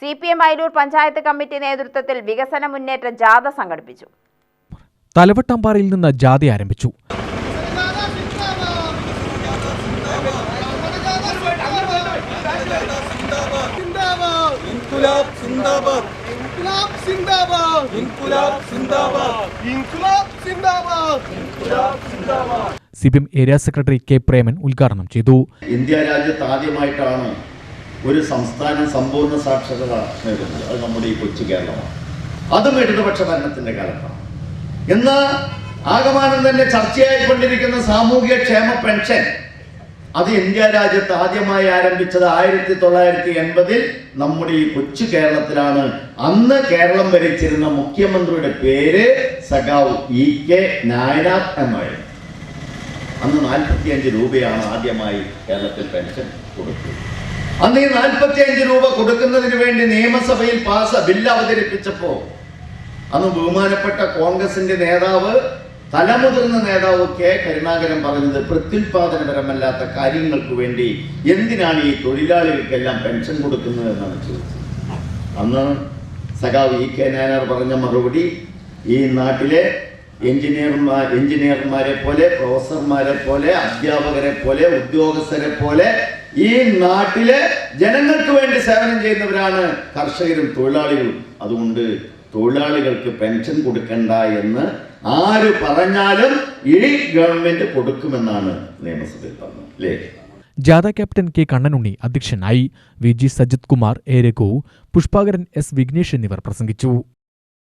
C P M Ayiroor panchayat committee നേതൃത്വത്തിൽ വികസന മുന്നേറ്റ ജാഥ സംഘടിപ്പിച്ചു. തലവട്ടമ്പാറയിൽ നിന്ന് ജാഥ ആരംഭിച്ചു. C P M area secretary K Preman ഉദ്ഘാടനം ചെയ്തു. ഇന്ത്യ രാജ്യത്ത് ആദ്യമായിട്ടാണ് ഒരു സംസ്ഥാനം സമ്പൂർണ സാക്ഷരത നേടുന്നത്. അത് നമ്മുടെ ഈ കൊച്ചു കേരളമാണ്. അതും ഇടതുപക്ഷ ഭരണത്തിന്റെ കാലത്താണ്. ഇന്ന് ആകമാനം തന്നെ ചർച്ചയായിക്കൊണ്ടിരിക്കുന്ന സാമൂഹ്യ ക്ഷേമ പെൻഷൻ അത് ഇന്ത്യ രാജ്യത്ത് ആദ്യമായി ആരംഭിച്ചത് ആയിരത്തി തൊള്ളായിരത്തി എൺപതിൽ നമ്മുടെ ഈ കൊച്ചു കേരളത്തിലാണ്. അന്ന് കേരളം ഭരിച്ചിരുന്ന മുഖ്യമന്ത്രിയുടെ പേര് സഖാവ് ഇ കെ നായനാഥ് എന്നായിരുന്നു. അന്ന് നാൽപ്പത്തിയഞ്ച് രൂപയാണ് ആദ്യമായി കേരളത്തിൽ പെൻഷൻ കൊടുത്തത്. അന്ന് ഈ നാൽപ്പത്തിയഞ്ച് രൂപ കൊടുക്കുന്നതിന് വേണ്ടി നിയമസഭയിൽ പാസ് ബില്ല് അവതരിപ്പിച്ചപ്പോ അന്ന് ബഹുമാനപ്പെട്ട കോൺഗ്രസിന്റെ നേതാവ് തലമുതിർന്ന നേതാവ് കെ കരുണാകരൻ പറഞ്ഞത് പ്രത്യുൽപാദനപരമല്ലാത്ത കാര്യങ്ങൾക്ക് വേണ്ടി എന്തിനാണ് ഈ തൊഴിലാളികൾക്കെല്ലാം പെൻഷൻ കൊടുക്കുന്നത് എന്നാണ് ചോദിച്ചത്. അന്ന് സഖാവ് ഇ കെ നായനാർ പറഞ്ഞ മറുപടി ഈ നാട്ടിലെ എഞ്ചിനീയർമാർ എഞ്ചിനീയർമാരെ പോലെ പ്രൊഫസർമാരെ പോലെ അധ്യാപകരെ പോലെ ഉദ്യോഗസ്ഥരെ പോലെ ഈ നാട്ടിലെ ജനങ്ങൾക്ക് വേണ്ടി സേവനം ചെയ്യുന്നവരാണ് കർഷകരും തൊഴിലാളികളും. അതുകൊണ്ട് തൊഴിലാളികൾക്ക് പെൻഷൻ കൊടുക്കണ്ട എന്ന് ആര് പറഞ്ഞാലും ഈ ഗവൺമെന്റ് കൊടുക്കുമെന്നാണ് നിയമസഭയിൽ പറഞ്ഞത് അല്ലേ? ജാഥ ക്യാപ്റ്റൻ കെ കണ്ണനുണ്ണി അധ്യക്ഷനായി V G Sajith Kumar A Pushpakaran S Vignesh എന്നിവർ പ്രസംഗിച്ചു.